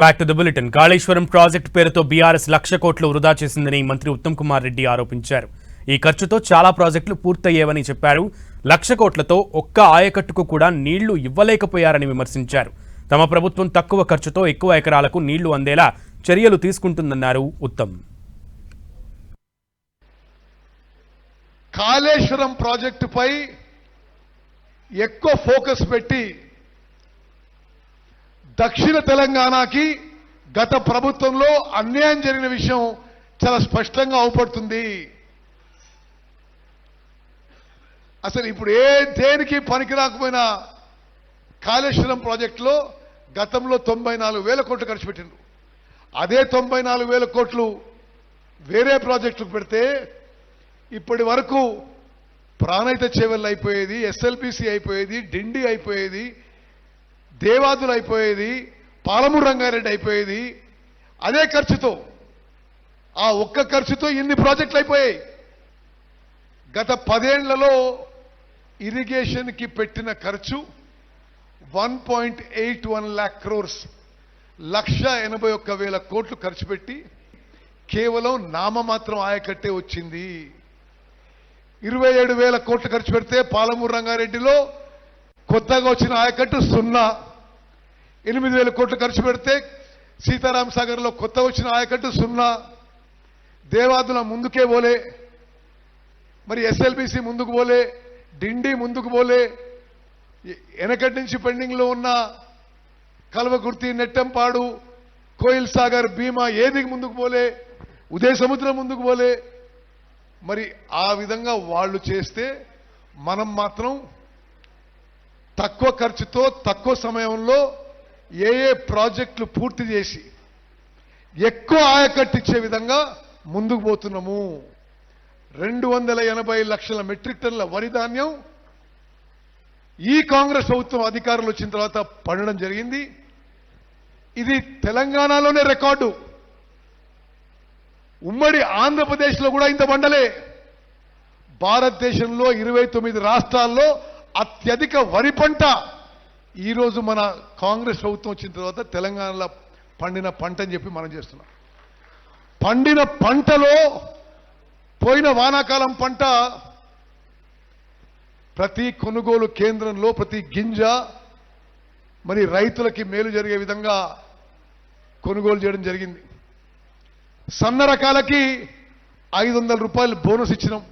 Back to the bulletin Kaleshwaram project BRS BRS లక్ష కోట్లు వృధా చేసిందని మంత్రి ఉత్తమ్ కుమార్ రెడ్డి ఆరోపించారు. ఈ ఖర్చుతో చాలా ప్రాజెక్టులు పూర్తయ్యేవని చెప్పారు. లక్ష కోట్లతో ఒక్క ఆయకట్టుకు కూడా నీళ్ళు ఇవ్వలేకపోయారని విమర్శించారు. తమ ప్రభుత్వం తక్కువ ఖర్చుతో ఎక్కువ ఎకరాలకు నీళ్ళు అందేలా చర్యలు తీసుకుంటుందన్నారు ఉత్తమ్. కాళేశ్వరం ప్రాజెక్టుపై ఎక్కువ ఫోకస్ పెట్టి దక్షిణ తెలంగాణకి గత ప్రభుత్వంలో అన్యాయం జరిగిన విషయం చాలా స్పష్టంగా అవుపడుతుంది. అసలు ఇప్పుడు ఏ దేనికి పనికి రాకపోయినా కాళేశ్వరం ప్రాజెక్టులో గతంలో తొంభై నాలుగు వేల కోట్లు ఖర్చు పెట్టిండ్రు. అదే తొంభై నాలుగు వేల కోట్లు వేరే ప్రాజెక్టులకు పెడితే ఇప్పటి వరకు ప్రాణహిత చేవెళ్ళు అయిపోయేది ఎస్ఎల్పిసి అయిపోయేది డిండి అయిపోయేది దేవాదులు అయిపోయేది పాలమూరు రంగారెడ్డి అయిపోయేది అదే ఖర్చుతో. ఆ ఒక్క ఖర్చుతో ఇన్ని ప్రాజెక్టులు అయిపోయాయి. గత పదేళ్ళలో ఇరిగేషన్కి పెట్టిన ఖర్చు one point eight one lakh crores. లక్ష ఎనభై ఒక్క వేల కోట్లు ఖర్చు పెట్టి కేవలం నామమాత్రం ఆయకట్టే వచ్చింది. ఇరవై ఏడు వేల కోట్లు ఖర్చు పెడితే పాలమూరు రంగారెడ్డిలో కొత్తగా వచ్చిన ఆయకట్టు సున్నా. ఎనిమిది వేల కోట్లు ఖర్చు పెడితే సీతారాం సాగర్లో కొత్త వచ్చిన ఆయకట్టు సున్నా దేవాదుల ముందుకే పోలే మరి ఎస్ఎల్బిసి ముందుకు పోలే డిండి ముందుకు పోలే వెనకటి నుంచి పెండింగ్లో ఉన్న కల్వకుర్తి నెట్టంపాడు కోయిల్ సాగర్ భీమా ఏది ముందుకు పోలే ఉదయ సముద్రం ముందుకు పోలే మరి ఆ విధంగా వాళ్ళు చేస్తే మనం మాత్రం తక్కువ ఖర్చుతో తక్కువ సమయంలో ఏ ఏ ప్రాజెక్టులు పూర్తి చేసి ఎక్కువ ఆయకట్టించే విధంగా ముందుకు పోతున్నాము. రెండు వందల ఎనభై లక్షల మెట్రిక్ టన్నుల వరి ధాన్యం ఈ కాంగ్రెస్ ప్రభుత్వం అధికారులు వచ్చిన తర్వాత పండడం జరిగింది. ఇది తెలంగాణలోనే రికార్డు. ఉమ్మడి ఆంధ్రప్రదేశ్లో కూడా ఇంత పండలే. భారతదేశంలో ఇరవై తొమ్మిది రాష్ట్రాల్లో అత్యధిక వరి పంట ఈరోజు మన కాంగ్రెస్ ప్రభుత్వం వచ్చిన తర్వాత తెలంగాణలో పండిన పంట అని చెప్పి మనం చేస్తున్నాం. పండిన పంటలో పోయిన వానాకాలం పంట ప్రతి కొనుగోలు కేంద్రంలో ప్రతి గింజ మరి రైతులకి మేలు జరిగే విధంగా కొనుగోలు చేయడం జరిగింది. సన్న రకాలకి ఐదు వందల రూపాయలు బోనస్ ఇచ్చినాం.